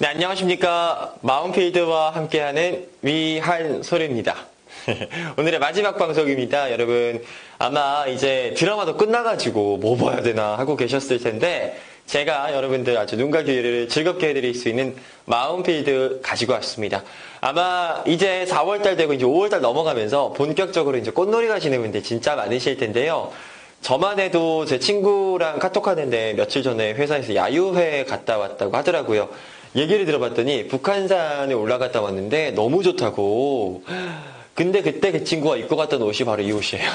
네, 안녕하십니까. 마운필드와 함께하는 위한소리입니다. 오늘의 마지막 방송입니다. 여러분, 아마 이제 드라마도 끝나가지고 뭐 봐야 되나 하고 계셨을 텐데, 제가 여러분들 아주 눈과 귀를 즐겁게 해드릴 수 있는 마운필드 가지고 왔습니다. 아마 이제 4월달 되고 이제 5월달 넘어가면서 본격적으로 이제 꽃놀이 가시는 분들 진짜 많으실 텐데요. 저만 해도 제 친구랑 카톡 하는데 며칠 전에 회사에서 야유회 갔다 왔다고 하더라고요. 얘기를 들어봤더니 북한산에 올라갔다 왔는데 너무 좋다고. 근데 그때 그 친구가 입고 갔던 옷이 바로 이 옷이에요.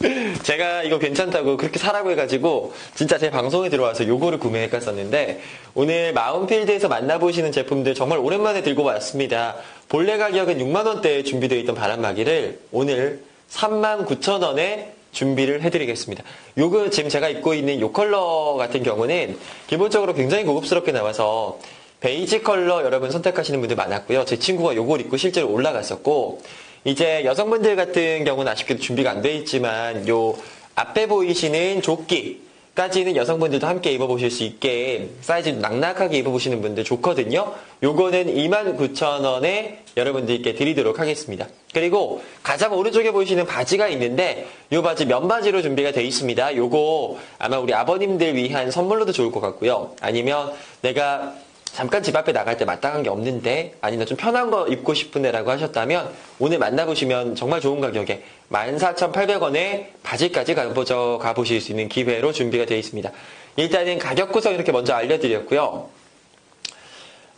제가 이거 괜찮다고 그렇게 사라고 해가지고 진짜 제 방송에 들어와서 요거를 구매했었는데 오늘 마운필드에서 만나보시는 제품들 정말 오랜만에 들고 왔습니다. 본래 가격은 6만원대에 준비되어 있던 바람막이를 오늘 39,000원에 준비를 해드리겠습니다. 요거 지금 제가 입고 있는 요 컬러 같은 경우는 기본적으로 굉장히 고급스럽게 나와서 베이지 컬러 여러분 선택하시는 분들 많았고요. 제 친구가 요걸 입고 실제로 올라갔었고 이제 여성분들 같은 경우는 아쉽게도 준비가 안 돼 있지만 요 앞에 보이시는 조끼 까지는 여성분들도 함께 입어보실 수 있게 사이즈 낙낙하게 입어보시는 분들 좋거든요. 요거는 29,000원에 여러분들께 드리도록 하겠습니다. 그리고 가장 오른쪽에 보이시는 바지가 있는데 요 바지 면바지로 준비가 되어 있습니다. 요거 아마 우리 아버님들 위한 선물로도 좋을 것 같고요. 아니면 내가 잠깐 집 앞에 나갈 때 마땅한 게 없는데 아니면 좀 편한 거 입고 싶은데 라고 하셨다면 오늘 만나보시면 정말 좋은 가격에 14,800원에 바지까지 가보죠, 가보실 수 있는 기회로 준비가 되어 있습니다. 일단은 가격 구성 이렇게 먼저 알려드렸고요.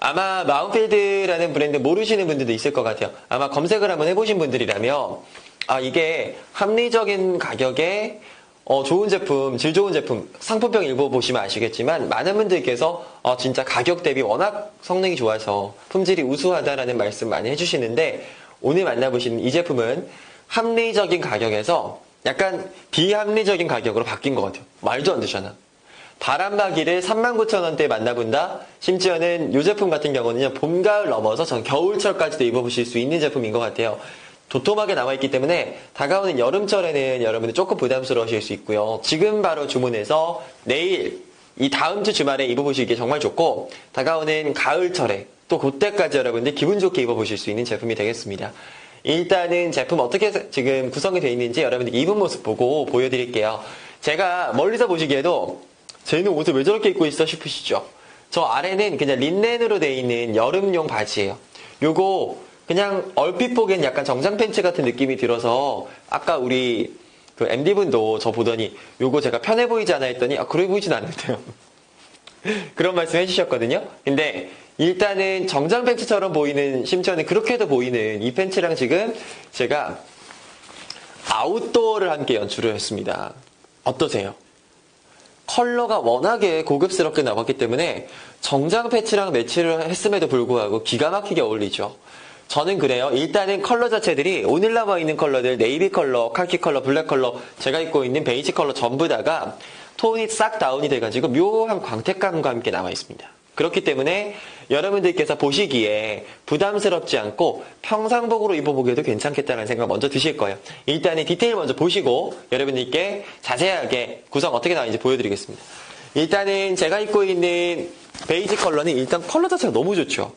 아마 마운필드라는 브랜드 모르시는 분들도 있을 것 같아요. 아마 검색을 한번 해보신 분들이라면 아 이게 합리적인 가격에 어, 좋은 제품, 질 좋은 제품, 상품평 읽어보시면 아시겠지만, 많은 분들께서, 어, 진짜 가격 대비 워낙 성능이 좋아서 품질이 우수하다라는 말씀 많이 해주시는데, 오늘 만나보시는 이 제품은 합리적인 가격에서 약간 비합리적인 가격으로 바뀐 것 같아요. 말도 안 되잖아. 바람막이를 39,000원대에 만나본다? 심지어는 이 제품 같은 경우는 봄, 가을 넘어서 전 겨울철까지도 입어보실 수 있는 제품인 것 같아요. 도톰하게 나와 있기 때문에 다가오는 여름철에는 여러분들 조금 부담스러우실 수 있고요. 지금 바로 주문해서 내일 이 다음 주 주말에 입어보시기 정말 좋고 다가오는 가을철에 또 그때까지 여러분들 기분 좋게 입어보실 수 있는 제품이 되겠습니다. 일단은 제품 어떻게 지금 구성이 되어 있는지 여러분들 입은 모습 보고 보여드릴게요. 제가 멀리서 보시기에도 쟤는 옷을 왜 저렇게 입고 있어 싶으시죠? 저 아래는 그냥 린넨으로 되어 있는 여름용 바지예요. 요거 그냥 얼핏 보기엔 약간 정장 팬츠 같은 느낌이 들어서 아까 우리 그 MD분도 저 보더니 요거 제가 편해 보이지 않아 했더니 아 그래 보이진 않는데요. 그런 말씀 해주셨거든요. 근데 일단은 정장 팬츠처럼 보이는 심지어는 그렇게도 보이는 이 팬츠랑 지금 제가 아웃도어를 함께 연출을 했습니다. 어떠세요? 컬러가 워낙에 고급스럽게 나왔기 때문에 정장 패치랑 매치를 했음에도 불구하고 기가 막히게 어울리죠. 저는 그래요. 일단은 컬러 자체들이 오늘 나와 있는 컬러들 네이비 컬러, 칼키 컬러, 블랙 컬러, 제가 입고 있는 베이지 컬러 전부 다가 톤이 싹 다운이 돼가지고 묘한 광택감과 함께 나와 있습니다. 그렇기 때문에 여러분들께서 보시기에 부담스럽지 않고 평상복으로 입어보기에도 괜찮겠다는 생각 먼저 드실 거예요. 일단은 디테일 먼저 보시고 여러분들께 자세하게 구성 어떻게 나왔는지 보여드리겠습니다. 일단은 제가 입고 있는 베이지 컬러는 일단 컬러 자체가 너무 좋죠.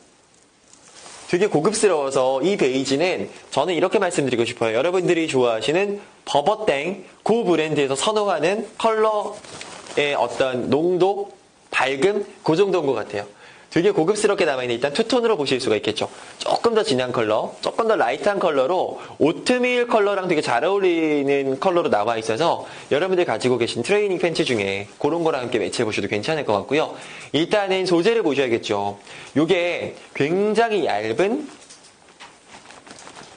되게 고급스러워서 이 베이지는 저는 이렇게 말씀드리고 싶어요. 여러분들이 좋아하시는 버버땡 고 브랜드에서 선호하는 컬러의 어떤 농도, 밝음 그 정도인 것 같아요. 되게 고급스럽게 남아있는 일단 투톤으로 보실 수가 있겠죠. 조금 더 진한 컬러, 조금 더 라이트한 컬러로 오트밀 컬러랑 되게 잘 어울리는 컬러로 나와 있어서 여러분들 가지고 계신 트레이닝 팬츠 중에 그런 거랑 함께 매치해 보셔도 괜찮을 것 같고요. 일단은 소재를 보셔야겠죠. 이게 굉장히 얇은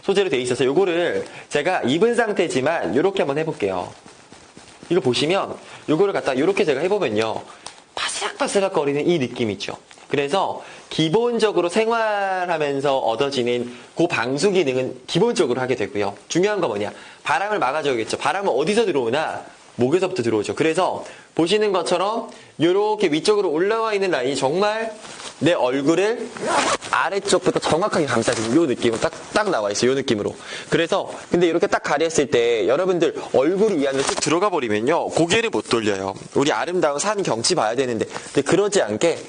소재로 되어 있어서 요거를 제가 입은 상태지만 이렇게 한번 해볼게요. 이거 보시면 요거를 갖다 이렇게 제가 해보면요. 바스락바스락 거리는 이 느낌 있죠. 그래서 기본적으로 생활하면서 얻어지는 그 방수 기능은 기본적으로 하게 되고요. 중요한 거 뭐냐? 바람을 막아줘야겠죠. 바람은 어디서 들어오나 목에서부터 들어오죠. 그래서 보시는 것처럼 이렇게 위쪽으로 올라와 있는 라인이 정말 내 얼굴을 아래쪽부터 정확하게 감싸주는 이 느낌은 딱, 딱 나와 있어요. 이 느낌으로. 그래서, 근데 이렇게 딱 가렸을 때 여러분들 얼굴이 이 안으로 쭉 들어가 버리면요. 고개를 못 돌려요. 우리 아름다운 산 경치 봐야 되는데. 근데 그러지 않게